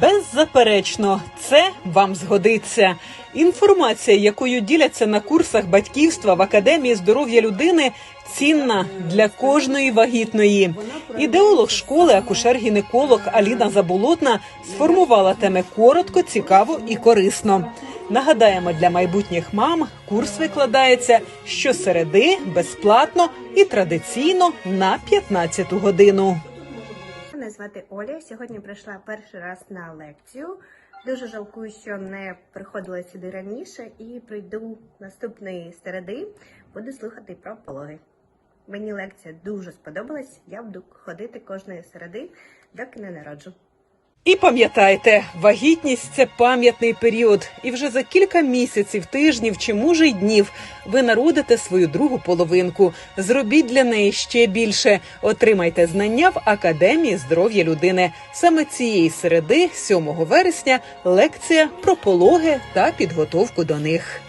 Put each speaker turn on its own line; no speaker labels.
Беззаперечно, це вам згодиться. Інформація, якою діляться на курсах батьківства в Академії здоров'я людини, цінна для кожної вагітної. Ідеолог школи, акушер-гінеколог Аліна Заболотна сформувала теми коротко, цікаво і корисно. Нагадаємо, для майбутніх мам курс викладається щосереди, безплатно і традиційно на 15 годину.
Звати Оля. Сьогодні прийшла перший раз на лекцію. Дуже жалкую, що не приходила сюди раніше і прийду наступної середи. Буду слухати про пологи. Мені лекція дуже сподобалась. Я буду ходити кожної середи, доки не народжу.
І пам'ятайте, вагітність це пам'ятний період, і вже за кілька місяців, тижнів чи може й днів ви народите свою другу половинку. Зробіть для неї ще більше. Отримайте знання в академії здоров'я людини. Саме цієї середи, 7 вересня, лекція про пологи та підготовку до них.